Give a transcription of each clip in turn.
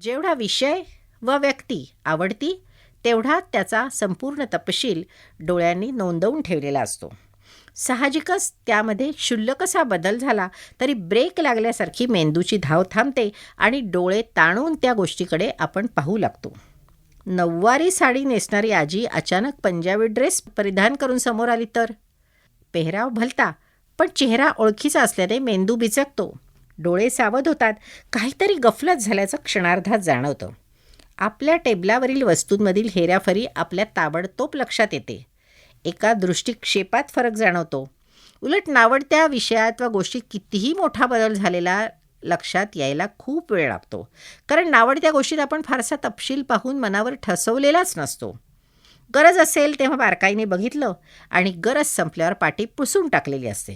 जेवढा विषय व व्यक्ती आवडती तेवढा त्याचा संपूर्ण तपशील डोळ्यांनी नोंदवून ठेवलेला असतो. साहजिकच त्यामध्ये क्षुल्लकसा बदल झाला तरी ब्रेक लागल्यासारखी मेंदूची धाव थांबते आणि डोळे ताणून त्या गोष्टीकडे आपण पाहू लागतो. नऊवारी साडी नेसणारी आजी अचानक पंजाबी ड्रेस परिधान करून समोर आली तर? पेहराव भलता पण चेहरा ओळखीचा असल्याने मेंदू बिचकतो. डोळे सावध होतात. काहीतरी गफलत झाल्याचं क्षणार्धात जाणवतं. आपल्या टेबलावरील वस्तूंमधील हेराफरी आपल्या ताबडतोब लक्षात येते. एका दृष्टिक्षेपात फरक जाणवतो. उलट नावडत्या विषयात वा गोष्टीत कितीही मोठा बदल झालेला लक्षात यायला खूप वेळ लागतो. कारण नावडत्या गोष्टीत आपण फारसा तपशील पाहून मनावर ठसवलेलाच नसतो. गरज असेल तेव्हा बारकाईने बघितलं आणि गरज संपल्यावर पाठी पुसून टाकलेली असते.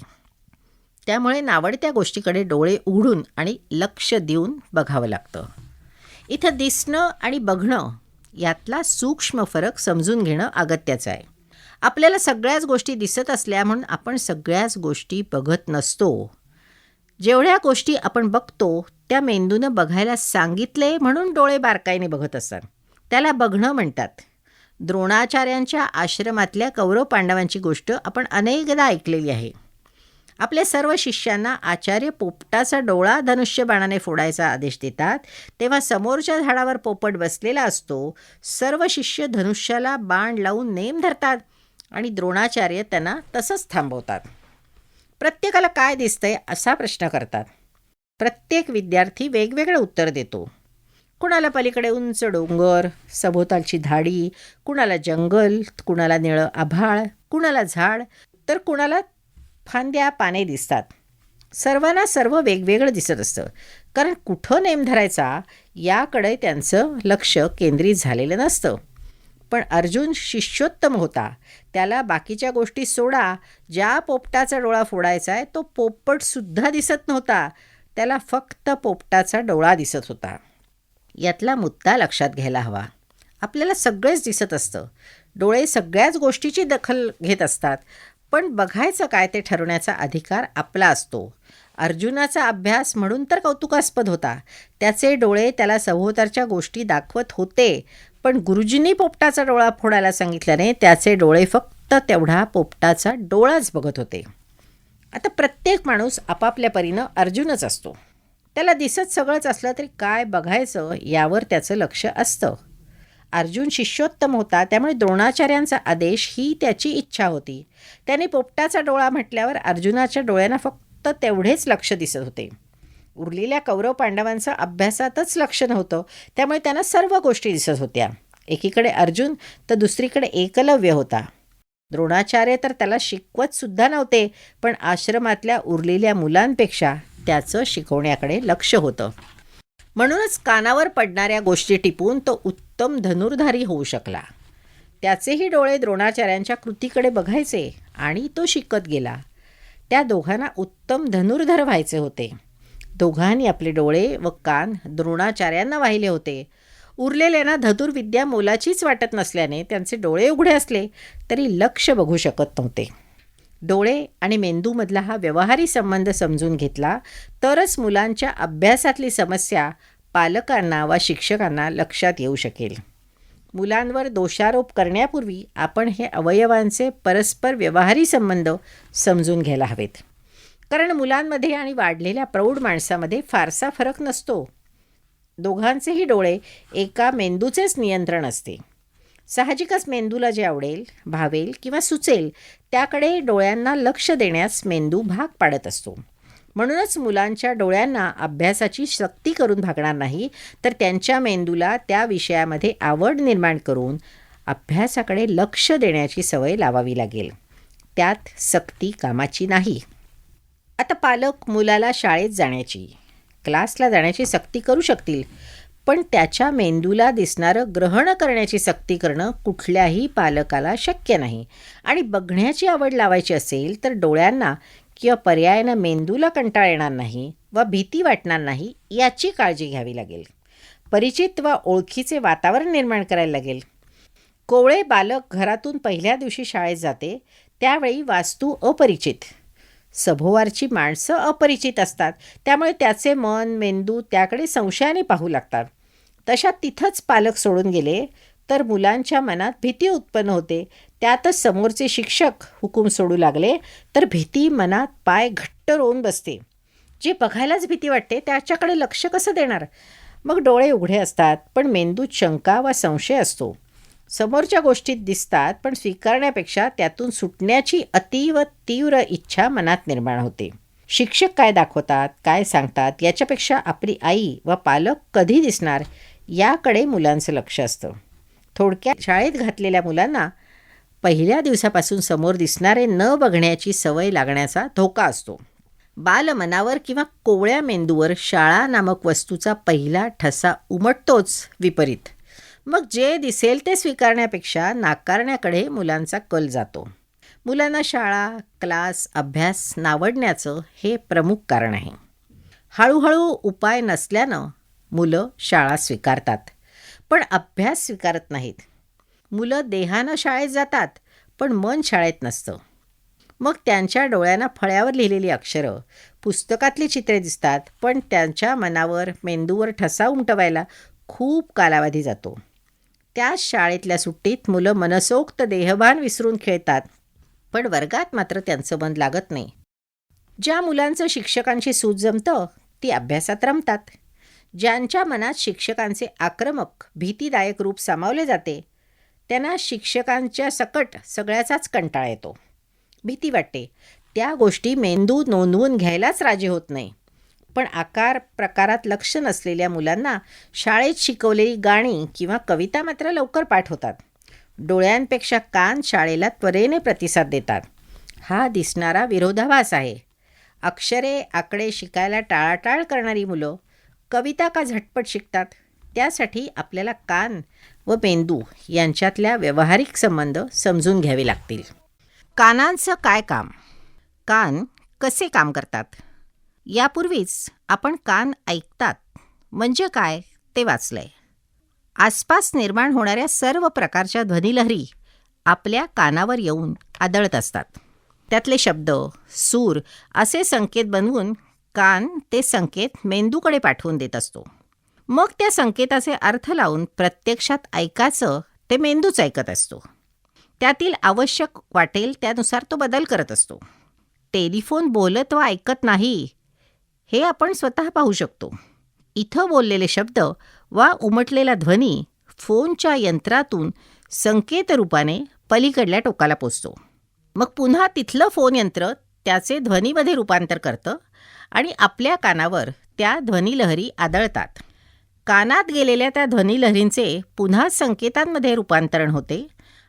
त्यामुळे नावडत्या गोष्टीकडे डोळे उघडून आणि लक्ष देऊन बघावं लागतं. इथं दिसणं आणि बघणं यातला सूक्ष्म फरक समजून घेणं अगत्याचं आहे. आपल्याला सगळ्याच गोष्टी दिसत असल्या म्हणून आपण सगळ्याच गोष्टी बघत नसतो. जेवढ्या गोष्टी आपण बघतो त्या मेंदूनं बघायला सांगितले म्हणून डोळे बारकाईने बघत असतात. त्याला बघणं म्हणतात. द्रोणाचार्यांच्या आश्रमातल्या कौरव पांडवांची गोष्ट आपण अनेकदा ऐकलेली आहे. आपल्या सर्व शिष्यांना आचार्य पोपटाचा डोळा धनुष्यबाणाने फोडायचा आदेश देतात. तेव्हा समोरच्या झाडावर पोपट बसलेला असतो. सर्व शिष्य धनुष्याला बाण लावून नेम धरतात आणि द्रोणाचार्य त्यांना तसंच थांबवतात. प्रत्येकाला काय दिसतंय असा प्रश्न करतात. प्रत्येक विद्यार्थी वेगवेगळं उत्तर देतो. कुणाला पलीकडे उंच डोंगर सभोवतालची धाडी कुणाला जंगल कुणाला निळं आभाळ कुणाला झाड तर कुणाला फांद्या पाने दिसतात. सर्वांना सर्व वेगवेगळं दिसत असतं. कारण कुठं नेम धरायचा याकडे त्यांचं लक्ष केंद्रित झालेलं नसतं. पण अर्जुन शिष्योत्तम होता. त्याला बाकीच्या गोष्टी सोडा. ज्या पोपटाचा डोळा फोडायचा आहे तो पोपटसुद्धा दिसत नव्हता. त्याला फक्त पोपटाचा डोळा दिसत होता. यातला मुद्दा लक्षात घ्यायला हवा. आपल्याला सगळेच दिसत असतं. डोळे सगळ्याच गोष्टीची दखल घेत असतात. पण बघायचं काय ते ठरवण्याचा अधिकार आपला असतो. अर्जुनाचा अभ्यास म्हणून तर कौतुकास्पद होता. त्याचे डोळे त्याला सभोवतारच्या गोष्टी दाखवत होते. पण गुरुजींनी पोपटाचा डोळा फोडायला सांगितल्याने त्याचे डोळे फक्त तेवढा पोपटाचा डोळाच बघत होते. आता प्रत्येक माणूस आपापल्या परीनं अर्जुनच असतो. त्याला दिसत सगळंच असलं तरी काय बघायचं यावर त्याचं लक्ष असतं. अर्जुन शिष्योत्तम होता त्यामुळे द्रोणाचार्यांचा आदेश ही त्याची इच्छा होती. त्याने पोपटाचा डोळा म्हटल्यावर अर्जुनाच्या डोळ्यांना फक्त तेवढेच लक्ष दिसत होते. उरलेल्या कौरव पांडवांचं अभ्यासातच लक्ष नव्हतं त्यामुळे त्यांना सर्व गोष्टी दिसत होत्या. एकीकडे अर्जुन तर दुसरीकडे एकलव्य होता. द्रोणाचार्य तर त्याला शिकवतसुद्धा नव्हते पण आश्रमातल्या उरलेल्या मुलांपेक्षा त्याचं शिकवण्याकडे लक्ष होतं. म्हणूनच कानावर पडणाऱ्या गोष्टी टिपून तो उत्तम धनुर्धारी होऊ शकला. त्याचेही डोळे द्रोणाचार्यांच्या कृतीकडे बघायचे आणि तो शिकत गेला. त्या दोघांना उत्तम धनुर्धर व्हायचे होते. दोघांनी आपले डोळे व कान द्रोणाचार्यांना वाहिले होते. उरलेल्यांना धनुर्विद्या मोलाचीच वाटत नसल्याने त्यांचे डोळे उघडे असले तरी लक्ष बघू शकत नव्हते. डोळे आणि मेंदूमधला हा व्यवहारी संबंध समजून घेतला तरच मुलांच्या अभ्यासातली समस्या पालकांना वा शिक्षकांना लक्षात येऊ शकेल. मुलांवर दोषारोप करण्यापूर्वी आपण हे अवयवांचे परस्पर व्यवहारी संबंध समजून घ्यायला हवेत. कारण मुलांमध्ये आणि वाढलेल्या प्रौढ माणसामध्ये फारसा फरक नसतो. दोघांचेही डोळे एका मेंदूचेच नियंत्रण असते. साहजिकच मेंदूला जे आवडेल भावेल किंवा सुचेल त्याकडे डोळ्यांना लक्ष देण्यास मेंदू भाग पाडत असतो. म्हणूनच मुलांच्या डोळ्यांना अभ्यासाची सक्ती करून भागणार नाही तर त्यांच्या मेंदूला त्या विषयामध्ये आवड निर्माण करून अभ्यासाकडे लक्ष देण्याची सवय लावावी लागेल. त्यात सक्ती कामाची नाही. आता पालक मुलाला शाळेत जाण्याची क्लासला जाण्याची सक्ती करू शकतील पण त्याच्या मेंदूला दिसणारं ग्रहण करण्याची सक्ती करणं कुठल्याही पालकाला शक्य नाही. आणि बघण्याची आवड लावायची असेल तर डोळ्यांना किंवा पर्यायानं मेंदूला कंटाळ येणार नाही व भीती वाटणार नाही याची काळजी घ्यावी लागेल. परिचित व ओळखीचे वातावरण निर्माण करायला लागेल. कोवळे बालक घरातून पहिल्या दिवशी शाळेत जाते त्यावेळी वास्तू अपरिचित. सभोवारची माणसं अपरिचित असतात त्यामुळे त्याचे मन मेंदू त्याकडे संशयाने पाहू लागतात. तशा तिथंच पालक सोडून गेले तर मुलांच्या मनात भीती उत्पन्न होते. त्यातच समोरचे शिक्षक हुकूम सोडू लागले तर भीती मनात पाय घट्ट रोवून बसते. जे बघायलाच भीती वाटते त्याच्याकडे लक्ष कसं देणार? मग डोळे उघडे असतात पण मेंदूत शंका वा संशय असतो. समोरच्या गोष्टीत दिसतात पण स्वीकारण्यापेक्षा त्यातून सुटण्याची अतीव तीव्र इच्छा मनात निर्माण होते. शिक्षक काय दाखवतात काय सांगतात याच्यापेक्षा आपली आई व पालक कधी दिसणार याकडे मुलांचं लक्ष असतं. थोडक्यात शाळेत घातलेल्या मुलांना पहिल्या दिवसापासून समोर दिसणारे न बघण्याची सवय लागण्याचा धोका असतो. बालमनावर किंवा कोवळ्या मेंदूवर शाळा नामक वस्तूचा पहिला ठसा उमटतोच विपरीत. मग जे दिसेल ते स्वीकारण्यापेक्षा नाकारण्याकडे मुलांचा कल जातो. मुलांना शाळा क्लास अभ्यास नावडण्याचं हे प्रमुख कारण आहे. हळूहळू उपाय नसल्यानं मुलं शाळा स्वीकारतात. पण अभ्यास स्वीकारत नाहीत. मुलं देहानं शाळेत जातात पण मन शाळेत नसतं. मग त्यांच्या डोळ्यांना फळ्यावर लिहिलेली अक्षरं पुस्तकातली चित्रे दिसतात पण त्यांच्या मनावर मेंदूवर ठसा उमटवायला खूप कालावधी जातो. त्याच शाळेतल्या सुट्टीत मुलं मनसोक्त देहभान विसरून खेळतात पण वर्गात मात्र त्यांचं मन लागत नाही. ज्या मुलांचं शिक्षकांशी सूज जमतं ती अभ्यासात रमतात. ज्यांच्या मनात शिक्षकांचे आक्रमक भीतीदायक रूप सामावले जाते त्यांना शिक्षकांच्या सकट सगळ्याचाच कंटाळा येतो. भीती वाटते. त्या गोष्टी मेंदू नोंदवून घ्यायलाच राजी होत नाही. पण आकार प्रकारात लक्ष नसलेल्या मुलांना शाळेत शिकवलेली गाणी किंवा कविता मात्र लवकर पाठ होतात. डोळ्यांपेक्षा कान शाळेला त्वरेने प्रतिसाद देतात. हा दिसणारा विरोधाभास आहे. अक्षरे आकडे शिकायला टाळाटाळ करणारी मुलं कविता का झटपट शिकतात? त्यासाठी आपल्याला कान व मेंदू यांच्यातल्या व्यावहारिक संबंध समजून घ्यावे लागतील. कानांचं काय काम? कान कसे काम करतात? यापूर्वीच आपण कान ऐकतात. म्हणजे काय? ते वाचलंय. आसपास निर्माण होणाऱ्या सर्व प्रकारच्या ध्वनिलहरी आपल्या कानावर येऊन आदळत असतात. त्यातले शब्द सूर असे संकेत बनवून कान ते संकेत मेंदूकडे पाठवून देत असतो. मग त्या संकेताचे अर्थ लावून प्रत्यक्षात ऐकायचं ते मेंदूच ऐकत असतो. त्यातील आवश्यक वाटेल त्यानुसार तो बदल करत असतो. टेलिफोन बोलत व ऐकत नाही हे आपण स्वतः पाहू शकतो. इथं बोललेले शब्द वा उमटलेला ध्वनी फोनच्या यंत्रातून संकेत रूपाने पलीकडल्या टोकाला पोचतो. मग पुन्हा तिथलं फोन यंत्र त्याचे ध्वनीमध्ये रूपांतर करतं आणि आपल्या कानावर त्या ध्वनिलहरी आदळतात. कानात गेलेल्या त्या ध्वनिलहरींचे पुन्हा संकेतांमध्ये रूपांतरण होते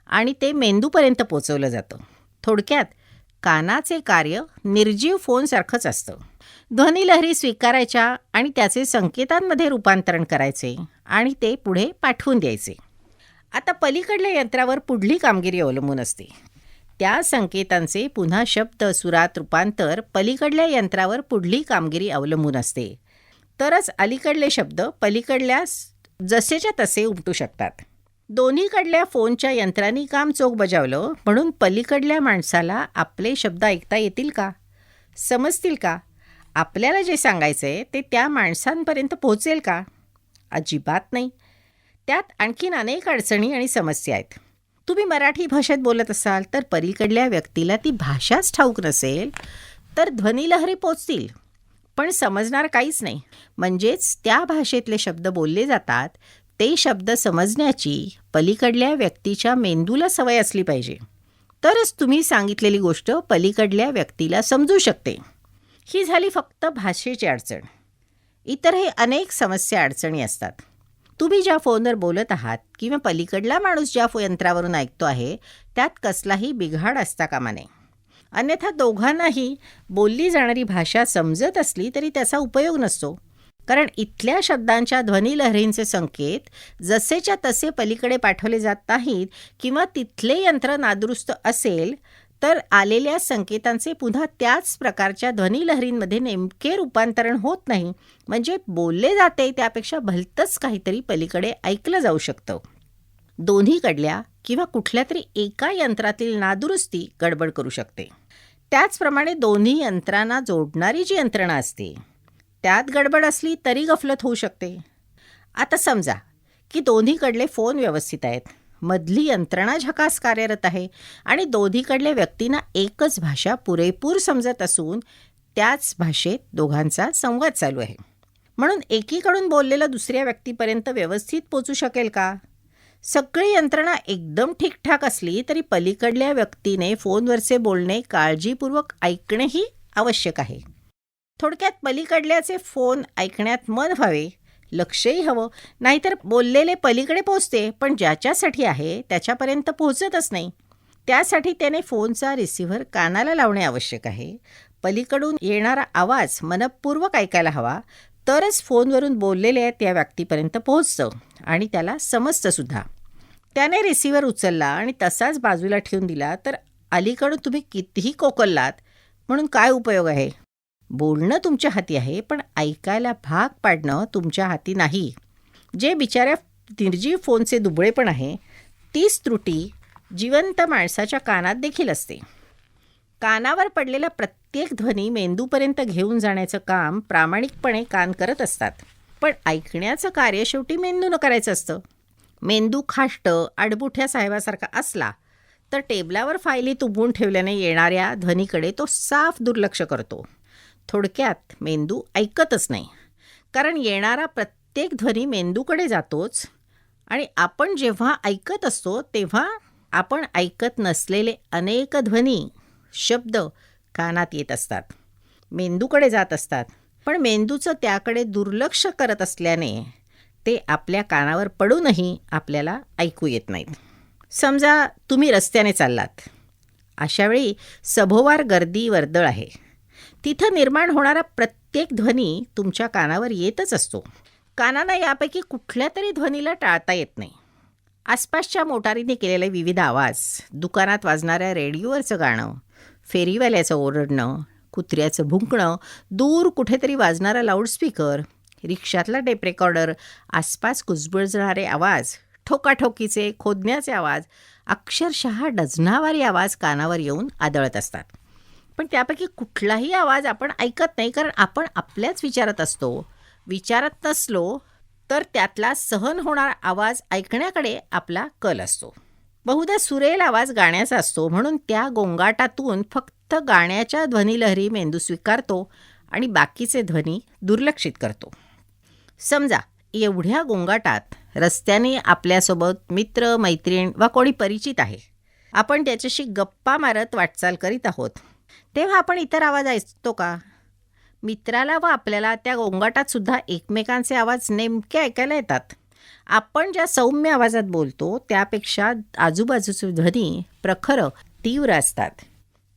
आणि ते मेंदूपर्यंत पोचवलं जातं. थोडक्यात कानाचे कार्य निर्जीव फोनसारखंच असतं. ध्वनिलहरी स्वीकारायच्या आणि त्याचे संकेतांमध्ये रूपांतरण करायचे आणि ते पुढे पाठवून द्यायचे. आता पलीकडल्या यंत्रावर पुढली कामगिरी अवलंबून असते. त्या संकेतांचे पुन्हा शब्द सुरात रूपांतर पलीकडल्या यंत्रावर पुढली कामगिरी अवलंबून असते. तरच अलीकडले शब्द पलीकडल्या जसेच्या तसे उमटू शकतात. दोन्हीकडल्या फोनच्या यंत्रांनी काम चोख बजावलं म्हणून पलीकडल्या माणसाला आपले शब्द ऐकता येतील का? समजतील का? आपल्याला जे सांगायचं आहे ते त्या माणसांपर्यंत पोहोचेल का? अजिबात नाही. त्यात आणखीन अनेक अडचणी आणि समस्या आहेत. तुम्ही मराठी भाषेत बोलत असाल तर पलीकडल्या व्यक्तीला ती भाषाच ठाऊक नसेल तर ध्वनिलहरी पोचतील. पण समजणार काहीच नाही. म्हणजेच त्या भाषेतले शब्द बोलले जातात ते शब्द समजण्याची पलीकडल्या व्यक्तीच्या मेंदूला सवय असली पाहिजे. तरच तुम्ही सांगितलेली गोष्ट पलीकडल्या व्यक्तीला समजू शकते. ही झाली फक्त भाषेची अडचण. इतरही अनेक समस्या अडचणी असतात. तुम्ही ज्या फोनवर बोलत आहात किंवा पलीकडला माणूस ज्या फो यंत्रावरून ऐकतो आहे त्यात कसलाही बिघाड असता कामा नये. अन्यथा दोघांनाही बोलली जाणारी भाषा समजत असली तरी त्याचा उपयोग नसतो. कारण इथल्या शब्दांच्या ध्वनिलहरींचे संकेत जसेच्या तसे पलीकडे पाठवले जात नाहीत किंवा तिथले यंत्र नादुरुस्त असेल तर आलेल्या संकेतांचे पुन्हा त्याच प्रकारच्या ध्वनिलहरींमध्ये नेमके रूपांतरण होत नाही. म्हणजे बोलले जाते त्यापेक्षा भलतंच काहीतरी पलीकडे ऐकलं जाऊ शकतं. दोन्हीकडल्या किंवा कुठल्या तरी एका यंत्रातील नादुरुस्ती गडबड करू शकते. त्याचप्रमाणे दोन्ही यंत्रांना जोडणारी जी यंत्रणा असते त्यात गडबड असली तरी गफलत होऊ शकते. आता समजा की दोन्हीकडले फोन व्यवस्थित आहेत. मधली यंत्रणा झकास कार्यरत आहे आणि दोन्हीकडल्या व्यक्तींना एकच भाषा पुरेपूर समजत असून त्याच भाषेत दोघांचा संवाद चालू आहे. म्हणून एकीकडून बोललेलं दुसऱ्या व्यक्तीपर्यंत व्यवस्थित पोचू शकेल का? सगळी यंत्रणा एकदम ठीकठाक असली तरी पलीकडल्या व्यक्तीने फोनवरचे बोलणे काळजीपूर्वक ऐकणेही आवश्यक आहे. थोडक्यात पलीकडल्याचे फोन ऐकण्यात मन व्हावे लक्षही हवं. नाहीतर बोललेले पलीकडे पोचते पण ज्याच्यासाठी आहे त्याच्यापर्यंत पोहोचतच नाही. त्यासाठी त्याने फोनचा रिसिव्हर कानाला लावणे आवश्यक आहे. पलीकडून येणारा आवाज मनपूर्वक ऐकायला हवा तरच फोनवरून बोललेले त्या व्यक्तीपर्यंत पोहोचतं आणि त्याला समजतंसुद्धा त्याने रिसिव्हर उचलला आणि तसाच बाजूला ठेवून दिला तर अलीकडून तुम्ही कितीही कोकललात म्हणून काय उपयोग आहे? बोलणं तुमच्या हाती आहे पण ऐकायला भाग पाडणं तुमच्या हाती नाही. जे बिचाऱ्या निर्जीव फोनचे दुबळेपण आहे तीच त्रुटी जिवंत माणसाच्या कानात देखील असते. कानावर पडलेला प्रत्येक ध्वनी मेंदूपर्यंत घेऊन जाण्याचं काम प्रामाणिकपणे कान करत असतात. पण ऐकण्याचं कार्य शेवटी मेंदूनं करायचं असतं. मेंदू खाष्ट आडबुठ्या साहेबासारखा असला तर टेबलावर फायली तुंबून ठेवल्याने येणाऱ्या ध्वनीकडे तो साफ दुर्लक्ष करतो. थोडक्यात मेंदू ऐकतच नाही. कारण येणारा प्रत्येक ध्वनी मेंदूकडे जातोच आणि आपण जेव्हा ऐकत असतो तेव्हा आपण ऐकत नसलेले अनेक ध्वनी शब्द कानात येत असतात. मेंदूकडे जात असतात. पण मेंदूचं त्याकडे दुर्लक्ष करत असल्याने ते आपल्या कानावर पडूनही आपल्याला ऐकू येत नाहीत. समजा तुम्ही रस्त्याने चाललात. अशावेळी सभोवार गर्दी वर्दळ आहे. तिथं निर्माण होणारा प्रत्येक ध्वनी तुमच्या कानावर येतच असतो. कानांना यापैकी कुठल्या तरी ध्वनीला टाळता येत नाही. आसपासच्या मोटारीने केलेले विविध आवाज दुकानात वाजणाऱ्या रेडिओवरचं गाणं फेरीवाल्याचं ओरडणं कुत्र्याचं भुंकणं दूर कुठेतरी वाजणारा लाऊडस्पीकर रिक्षातला टेप रेकॉर्डर आसपास कुजबुळजणारे आवाज ठोकाठोकीचे खोदण्याचे आवाज अक्षरशः डझनावारी आवाज कानावर येऊन आदळत असतात. पण त्यापैकी कुठलाही आवाज आपण ऐकत नाही कारण आपण आपल्याच विचारात असतो. विचारत नसलो तर त्यातला सहन होणारा आवाज ऐकण्याकडे आपला कल असतो. बहुधा सुरेल आवाज गाण्याचा असतो म्हणून त्या गोंगाटातून फक्त गाण्याच्या ध्वनीलहरी मेंदू स्वीकारतो आणि बाकीचे ध्वनी दुर्लक्षित करतो. समजा एवढ्या गोंगाटात रस्त्याने आपल्यासोबत मित्र मैत्रीण वा कोणी परिचित आहे. आपण त्याच्याशी गप्पा मारत वाटचाल करीत आहोत. तेव्हा आपण इतर आवाज ऐकतो का? मित्राला व आपल्याला त्या गोंगाटात सुद्धा एकमेकांचे आवाज नेमके ऐकायला येतात. आपण ज्या सौम्य आवाजात बोलतो त्यापेक्षा आजूबाजूचे ध्वनी प्रखर तीव्र असतात.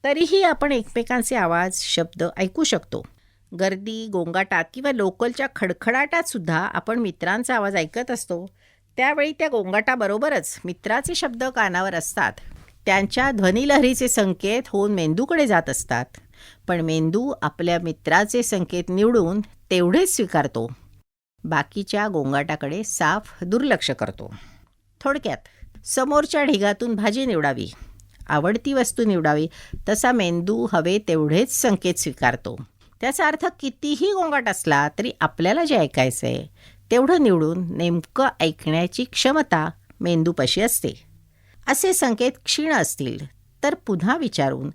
तरीही आपण एकमेकांचे आवाज शब्द ऐकू शकतो. गर्दी गोंगाटात किंवा लोकलच्या खडखडाटात सुद्धा आपण मित्रांचा आवाज ऐकत असतो. त्यावेळी त्या गोंगाटाबरोबरच मित्राचे शब्द कानावर असतात. त्यांच्या ध्वनिलहरीचे संकेत होऊन मेंदूकडे जात असतात. पण मेंदू आपल्या मित्राचे संकेत निवडून तेवढेच स्वीकारतो. बाकीच्या गोंगाटाकडे साफ दुर्लक्ष करतो. थोडक्यात समोरच्या ढिगातून भाजी निवडावी. आवडती वस्तू निवडावी. तसा मेंदू हवे तेवढेच संकेत स्वीकारतो. त्याचा अर्थ कितीही गोंगाट असला तरी आपल्याला जे ऐकायचं आहे तेवढं निवडून नेमकं ऐकण्याची क्षमता मेंदूपाशी असते. असे संकेत क्षीण असतील तर पुन्हा विचारून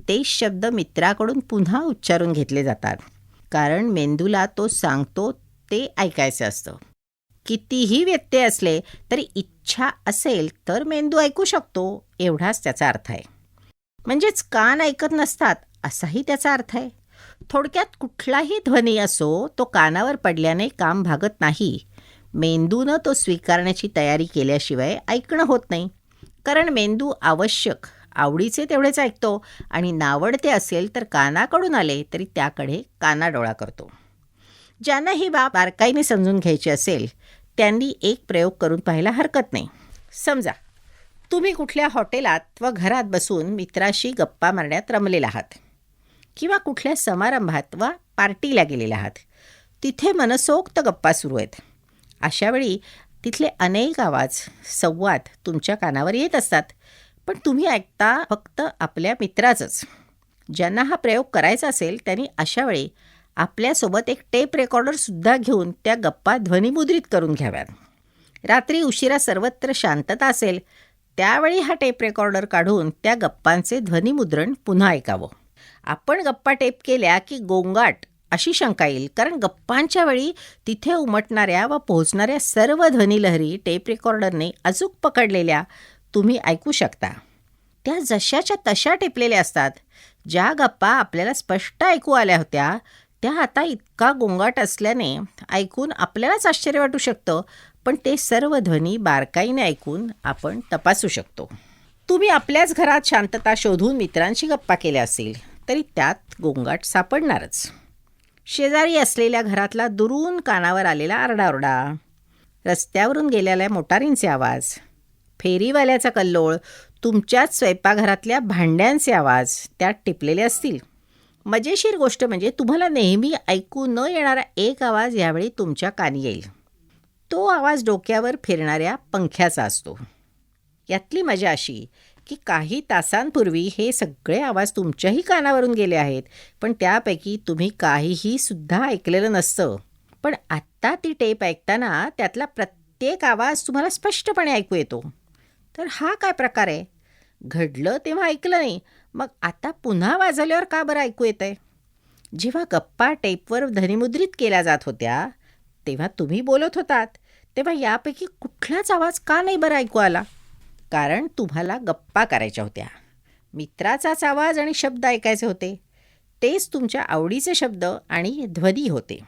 ते शब्द मित्राकडून पुन्हा उच्चारून घेतले जातात. कारण मेंदूला तो सांगतो ते ऐकायचं असतं. कितीही व्यत्यय असले तरी इच्छा असेल तर मेंदू ऐकू शकतो एवढाच त्याचा अर्थ आहे. म्हणजेच कान ऐकत नसतात असाही त्याचा अर्थ आहे. थोडक्यात कुठलाही ध्वनी असो तो कानावर पडल्याने काम भागत नाही. मेंदूनं तो स्वीकारण्याची तयारी केल्याशिवाय ऐकणं होत नाही. कारण मेंदू आवश्यक आवडीचे तेवढेच ऐकतो आणि नावडते असेल तर कानाकडून आले तरी त्याकडे कानाडोळा करतो. ज्यांना ही बाब बारकाईने समजून घ्यायची असेल त्यांनी एक प्रयोग करून पाहायला हरकत नाही. समजा तुम्ही कुठल्या हॉटेलात व घरात बसून मित्राशी गप्पा मारण्यात रमलेला आहात. किंवा कुठल्या समारंभात वा पार्टीला गेलेला आहात तिथे मनसोक्त गप्पा सुरू आहेत. अशावेळी तिथले अनेक आवाज संवाद तुमच्या कानावर येत असतात पण तुम्ही ऐकता फक्त आपल्या मित्राचंच. ज्यांना हा प्रयोग करायचा असेल त्यांनी अशावेळी आपल्यासोबत एक टेप रेकॉर्डरसुद्धा घेऊन त्या गप्पा ध्वनिमुद्रित करून घ्याव्यात. रात्री उशिरा सर्वत्र शांतता असेल त्यावेळी हा टेप रेकॉर्डर काढून त्या गप्पांचे ध्वनिमुद्रण पुन्हा ऐकावं. आपण गप्पा टेप केल्या की गोंगाट अशी शंका येईल. कारण गप्पांच्या वेळी तिथे उमटणाऱ्या व पोहोचणाऱ्या सर्व ध्वनिलहरी टेप रेकॉर्डरने अचूक पकडलेल्या तुम्ही ऐकू शकता. त्या जशाच्या तशा टेपलेल्या असतात. ज्या गप्पा आपल्याला स्पष्ट ऐकू आल्या होत्या त्या आता इतका गोंगाट असल्याने ऐकून आपल्यालाच आश्चर्य वाटू शकतं. पण ते सर्व ध्वनी बारकाईने ऐकून आपण तपासू शकतो. तुम्ही आपल्याच घरात शांतता शोधून मित्रांशी गप्पा केल्या असतील तरी त्यात गोंगाट सापडणारच. शेजारी असलेल्या घरातला दुरून कानावर आलेला आरडाओरडा. रस्त्यावरून गेलेल्या मोटारींचे आवाज. फेरीवाल्याचा कल्लोळ. तुमच्याच स्वयंपाकघरातल्या भांड्यांचे आवाज. त्यात टिपलेले असतील. मजेशीर गोष्ट म्हणजे तुम्हाला नेहमी ऐकू न येणारा एक आवाज यावेळी तुमच्या कानी येईल. तो आवाज डोक्यावर फिरणाऱ्या पंख्याचा असतो. यातली मजा अशी. की काही तासांपूर्वी हे सगळे आवाज तुमच्याही कानावरून गेले आहेत पण त्यापैकी तुम्ही काहीही सुद्धा ऐकलेलं नसतं. पण आत्ता ती टेप ऐकताना त्यातला प्रत्येक आवाज तुम्हाला स्पष्टपणे ऐकू येतो. तर हा काय प्रकार आहे? घडलं तेव्हा ऐकलं नाही मग आता पुन्हा वाजवल्यावर का बरं ऐकू येतं आहे जेव्हा गप्पा टेपवर ध्वनिमुद्रित केल्या जात होत्या तेव्हा तुम्ही बोलत होतात तेव्हा यापैकी कुठलाच आवाज का नाही बरं ऐकू आला? कारण तुम्हाला गप्पा करायच्या होत्या. मित्राचाच आवाज आणि शब्द ऐकायचे होते. तेच तुमच्या आवडीचे शब्द आणि ध्वनी होते.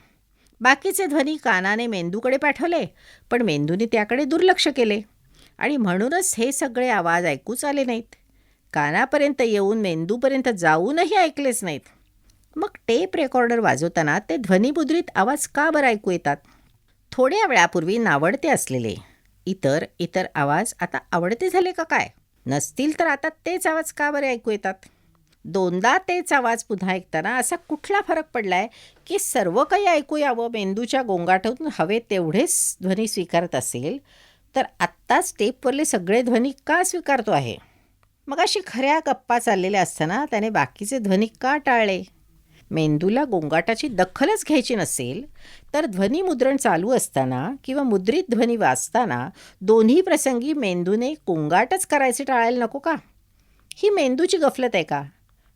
बाकीचे ध्वनी कानाने मेंदूकडे पाठवले पण मेंदूने त्याकडे दुर्लक्ष केले. आणि म्हणूनच हे सगळे आवाज ऐकूच आले नाहीत. कानापर्यंत येऊन मेंदूपर्यंत जाऊनही ऐकलेच नाहीत. मग टेप रेकॉर्डर वाजवताना ते ध्वनिमुद्रित आवाज का बरं ऐकू येतात? थोड्या वेळापूर्वी नावडते असलेले इतर इतर आवाज आता आवडते झाले का काय? नसतील तर आता तेच आवाज का बरे ऐकू येतात? दोनदा तेच आवाज पुन्हा ऐकताना असा कुठला फरक पडला आहे की सर्व काही ऐकू यावं मेंदूच्या गोंगाटातून हवे तेवढेच ध्वनी स्वीकारत असेल तर आत्ताच स्टेपवरले सगळे ध्वनी का स्वीकारतो आहे? मग अशी खऱ्या गप्पा चाललेल्या असताना त्याने बाकीचे ध्वनी का टाळले? मेंदूला गोंगाटाची दखलच घ्यायची नसेल तर ध्वनिमुद्रण चालू असताना किंवा मुद्रित ध्वनी वाचताना दोन्ही प्रसंगी मेंदूने गोंगाटच करायचे टाळायला नको का? ही मेंदूची गफलत आहे का?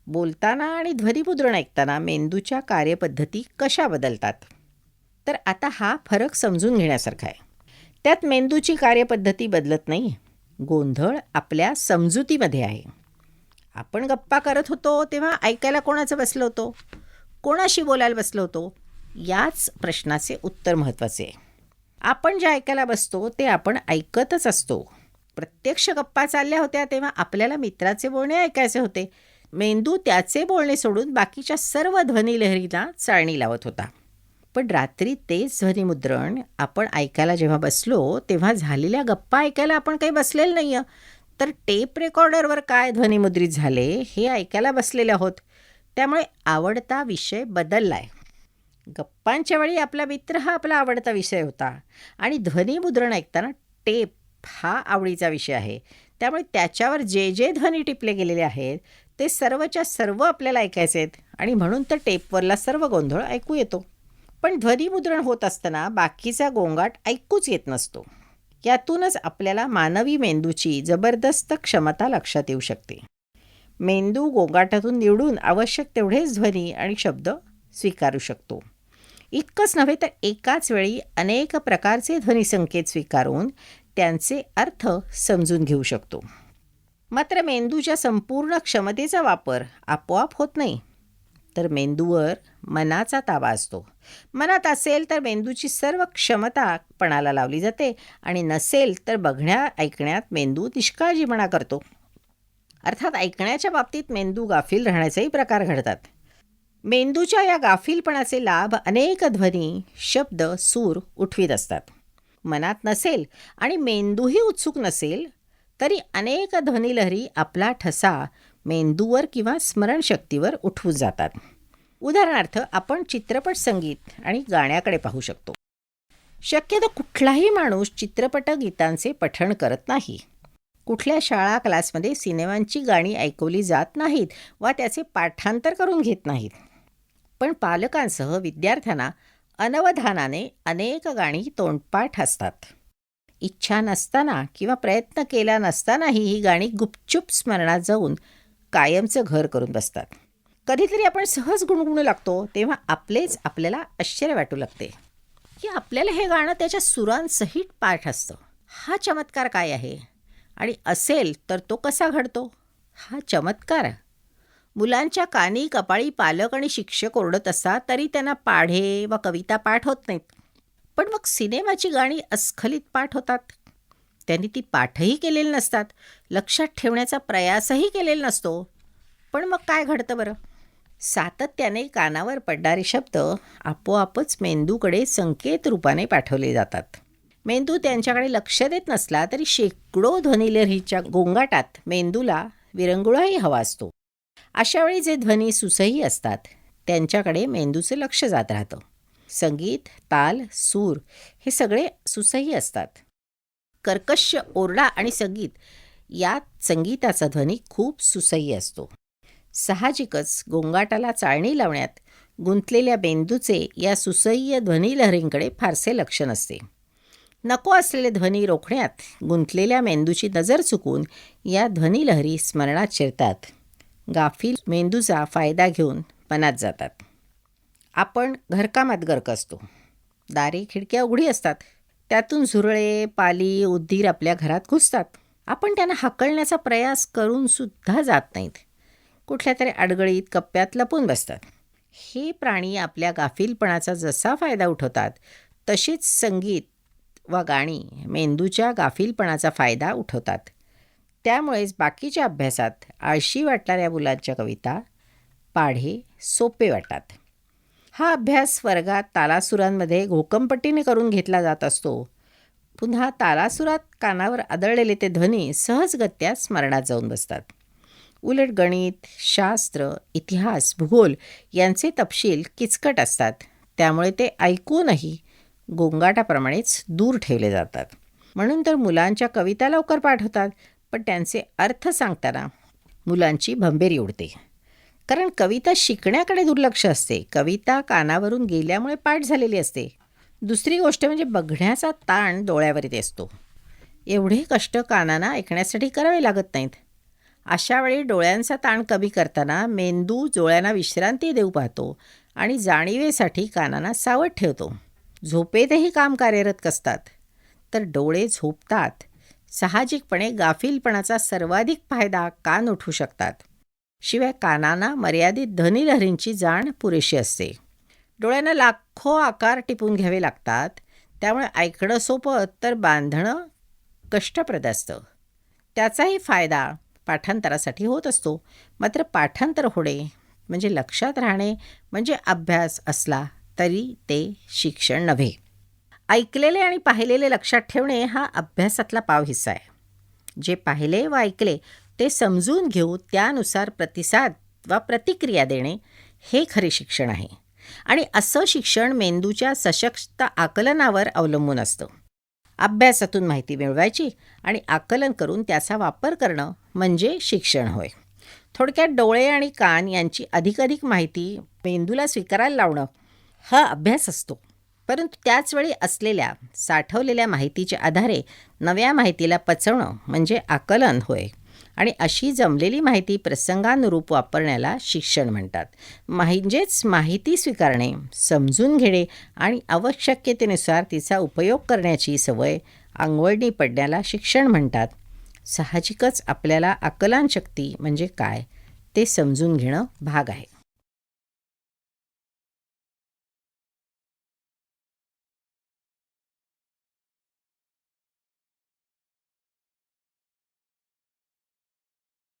बोलताना आणि ध्वनिमुद्रण ऐकताना मेंदूच्या कार्यपद्धती कशा बदलतात? तर आता हा फरक समजून घेण्यासारखा आहे. त्यात मेंदूची कार्यपद्धती बदलत नाही. गोंधळ आपल्या समजुतीमध्ये आहे. आपण गप्पा करत होतो तेव्हा ऐकायला कोणाचं बसलो होतो? कोणाशी बोलायला बसलो होतो? याच प्रश्नाचे उत्तर महत्त्वाचे आहे. आपण जे ऐकायला बसतो ते आपण ऐकतच असतो. प्रत्यक्ष गप्पा चालल्या होत्या तेव्हा आपल्याला मित्राचे बोलणे ऐकायचे होते. मेंदू त्याचे बोलणे सोडून बाकीच्या सर्व ध्वनिलहरीला चाळणी लावत होता. पण रात्री तेच ध्वनिमुद्रण आपण ऐकायला जेव्हा बसलो तेव्हा झालेल्या गप्पा ऐकायला आपण काही बसलेलं नाही आहे तर टेप रेकॉर्डरवर काय ध्वनिमुद्रित झाले हे ऐकायला बसलेले आहोत. त्यामुळे आवडता विषय बदलला आहे गप्पांच्या वेळी आपला मित्र हा आपला आवडता विषय होता. आणि ध्वनीमुद्रण ऐकताना टेप हा आवडीचा विषय आहे. त्यामुळे त्याच्यावर जे जे ध्वनी टिपले गेलेले आहेत ते सर्वच्या सर्व आपल्याला ऐकायचे आहेत. आणि म्हणून तर टेपवरला सर्व गोंधळ ऐकू येतो. पण ध्वनीमुद्रण होत असताना बाकीचा गोंगाट ऐकूच येत नसतो. यातूनच आपल्याला मानवी मेंदूची जबरदस्त क्षमता लक्षात येऊ शकते. मेंदू गोंगाटातून निवडून आवश्यक तेवढेच ध्वनी आणि शब्द स्वीकारू शकतो. इतकंच नव्हे तर एकाच वेळी अनेक प्रकारचे ध्वनिसंकेत स्वीकारून त्यांचे अर्थ समजून घेऊ शकतो. मात्र मेंदूच्या संपूर्ण क्षमतेचा वापर आपोआप होत नाही. तर मेंदूवर मनाचा ताबा असतो. मनात असेल तर मेंदूची सर्व क्षमता पणाला लावली जाते आणि नसेल तर बघण्या ऐकण्यात मेंदू निष्काळजीपणा करतो. अर्थात ऐकण्याच्या बाबतीत मेंदू गाफील राहण्याचेही प्रकार घडतात. मेंदूच्या या गाफीलपणाचे लाभ अनेक ध्वनी शब्द सूर उठवीत असतात. मनात नसेल आणि मेंदूही उत्सुक नसेल तरी अनेक ध्वनिलहरी आपला ठसा मेंदूवर किंवा स्मरणशक्तीवर उठवून जातात. उदाहरणार्थ आपण चित्रपट संगीत आणि गाण्याकडे पाहू शकतो. शक्यतो कुठलाही माणूस चित्रपट गीतांचे पठण करत नाही. कुठल्या शाळा क्लासमध्ये सिनेमांची गाणी ऐकवली जात नाहीत वा त्याचे पाठांतर करून घेत नाहीत? पण पालकांसह विद्यार्थ्यांना अनवधानाने अनेक गाणी तोंडपाठ असतात. इच्छा नसताना किंवा प्रयत्न केला नसतानाही ही गाणी गुपचूप स्मरणात जाऊन कायमचं घर करून बसतात. कधीतरी आपण सहज गुणगुणू लागतो तेव्हा आपलेच आपल्याला आश्चर्य वाटू लागते. की आपल्याला हे गाणं त्याच्या सुरांसहित पाठ असतं. हा चमत्कार काय आहे? आणि असेल तर तो कसा घडतो? हा चमत्कार मुलांच्या कानी कपाळी पालक आणि शिक्षक ओरडत असतात तरी त्यांना पाढे व कविता पाठ होत नाहीत. पण मग सिनेमाची गाणी अस्खलित पाठ होतात. त्यांनी ती पाठही केलेली नसतात. लक्षात ठेवण्याचा प्रयासही केलेला नसतो. पण मग काय घडतं बरं? सातत्याने कानावर पडणारे शब्द आपोआपच मेंदूकडे संकेत रूपाने पाठवले जातात. मेंदू त्यांच्याकडे लक्ष देत नसला तरी शेकडो ध्वनिलहरीच्या गोंगाटात मेंदूला विरंगुळाही हवा असतो. अशावेळी जे ध्वनी सुसही असतात त्यांच्याकडे मेंदूचं लक्ष जात राहतं. संगीत ताल सूर हे सगळे सुसही असतात. कर्कश ओरडा आणि संगीत यात संगीताचा ध्वनी खूप सुसह्य असतो. साहजिकच गोंगाटाला चाळणी लावण्यात गुंतलेल्या मेंदूचे या सुसह्य ध्वनिलहरींकडे फारसे लक्ष नसते. नको असलेले ध्वनी रोखण्यात गुंतलेल्या मेंदूची नजर चुकून या ध्वनीलहरी स्मरणात शिरतात. गाफील मेंदूचा फायदा घेऊन मनात जातात. आपण घरकामात गर्क असतो. दारे खिडक्या उघडी असतात. त्यातून झुरळे पाली उद्दीर आपल्या घरात घुसतात. आपण त्यांना हाकलण्याचा प्रयास करूनसुद्धा जात नाहीत. कुठल्या तरी अडगळीत कप्प्यात लपून बसतात. हे प्राणी आपल्या गाफीलपणाचा जसा फायदा उठवतात तशीच संगीत व गाणी मेंदूच्या गाफीलपणाचा फायदा उठवतात. त्यामुळेच बाकीच्या अभ्यासात आळशी वाटणाऱ्या मुलांच्या कविता पाढे सोपे वाटतात. हा अभ्यास वर्गात तालासुरांमध्ये घोकंपट्टीने करून घेतला जात असतो. पुन्हा तालासुरात कानावर आदळलेले ते ध्वनी सहजगत्या स्मरणात जाऊन बसतात. उलट गणित शास्त्र इतिहास भूगोल यांचे तपशील किचकट असतात. त्यामुळे ते ऐकूनही गोंगाटाप्रमाणेच दूर ठेवले जातात. म्हणून तर मुलांच्या कविता लवकर पाठ होतात पण त्यांचे अर्थ सांगताना मुलांची भंबेरी उडते कारण कविता शिकण्याकडे दुर्लक्ष असते. कविता कानावरून गेल्यामुळे पाठ झालेली असते. दुसरी गोष्ट म्हणजे बघण्याचा ताण डोळ्यावर येत असतो. एवढे कष्ट कानांना ऐकण्यासाठी करावे लागत नाहीत. अशा वेळी डोळ्यांचा ताण कमी करताना मेंदू डोळ्यांना विश्रांती देऊ पाहतो आणि जाणीवेसाठी कानांना सावध ठेवतो. झोपेतही काम कार्यरत असतात. तर डोळे झोपतात. साहजिकपणे गाफीलपणाचा सर्वाधिक फायदा कान उठू शकतात. शिवाय कानांना मर्यादित ध्वनिलहरींची जाण पुरेशी असते. डोळ्यांना लाखो आकार टिपून घ्यावे लागतात. त्यामुळे ऐकणं सोपं तर बांधणं कष्टप्रद असतं. त्याचाही फायदा पाठांतरासाठी होत असतो. मात्र पाठांतर होणे म्हणजे लक्षात राहणे म्हणजे अभ्यास असला तरी ते शिक्षण नव्हे. ऐकलेले आणि पाहिलेले लक्षात ठेवणे हा अभ्यासातला पाव हिस्सा आहे. जे पाहिले व ऐकले ते समजून घेऊ त्यानुसार प्रतिसाद वा प्रतिक्रिया देणे हे खरे शिक्षण आहे. आणि असं शिक्षण मेंदूच्या सशक्त आकलनावर अवलंबून असतं. अभ्यासातून माहिती मिळवायची आणि आकलन करून त्याचा वापर करणं म्हणजे शिक्षण होय. थोडक्यात डोळे आणि कान यांची अधिकाधिक माहिती मेंदूला स्वीकारायला लावणं हा अभ्यास असतो. परंतु त्याचवेळी असलेल्या साठवलेल्या माहितीच्या आधारे नव्या माहितीला पचवणं म्हणजे आकलन होय. आणि अशी जमलेली माहिती प्रसंगानुरूप वापरण्याला शिक्षण म्हणतात. म्हणजेच माहिती स्वीकारणे समजून घेणे आणि आवश्यकतेनुसार तिचा उपयोग करण्याची सवय आंघोळणी पडण्याला शिक्षण म्हणतात. साहजिकच आपल्याला आकलनशक्ती म्हणजे काय ते समजून घेणं भाग आहे.